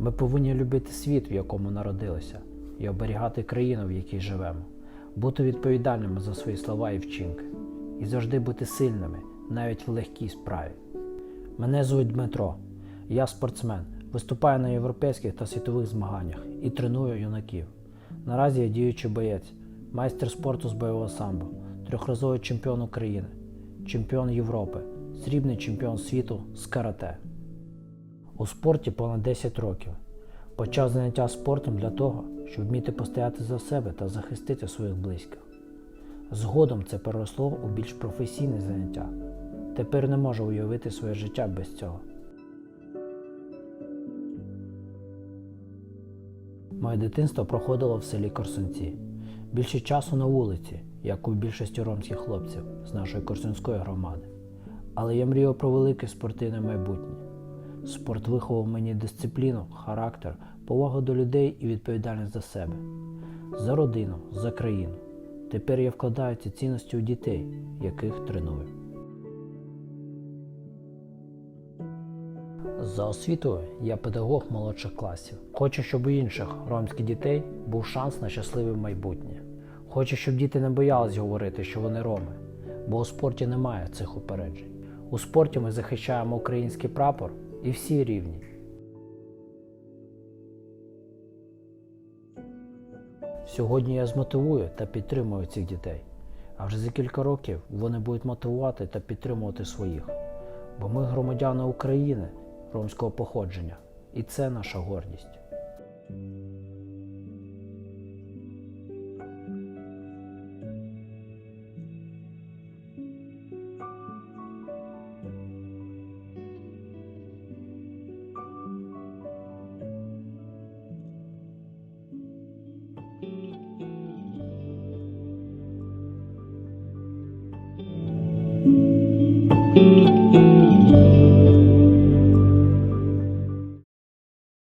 Ми повинні любити світ, в якому народилися, і оберігати країну, в якій живемо, бути відповідальними за свої слова і вчинки, і завжди бути сильними, навіть в легкій справі. Мене звуть Дмитро, я спортсмен, виступаю на європейських та світових змаганнях і треную юнаків. Наразі я діючий боєць, майстер спорту з бойового самбо, трьохразовий чемпіон України, чемпіон Європи, срібний чемпіон світу з карате. У спорті понад 10 років. Почав заняття спортом для того, щоб вміти постояти за себе та захистити своїх близьких. Згодом це переросло у більш професійне заняття. Тепер не можу уявити своє життя без цього. Моє дитинство проходило в селі Корсунці. Більше часу на вулиці, як у більшості ромських хлопців з нашої Корсунської громади. Але я мріяв про велике спортивне майбутнє. Спорт виховав мені дисципліну, характер, повагу до людей і відповідальність за себе, за родину, за країну. Тепер я вкладаю ці цінності у дітей, яких треную. За освітою я педагог молодших класів. Хочу, щоб у інших ромських дітей був шанс на щасливе майбутнє. Хочу, щоб діти не боялись говорити, що вони роми, бо у спорті немає цих упереджень. У спорті ми захищаємо український прапор і всі рівні. Сьогодні я змотивую та підтримую цих дітей, а вже за кілька років вони будуть мотивувати та підтримувати своїх. Бо ми громадяни України ромського походження, і це наша гордість.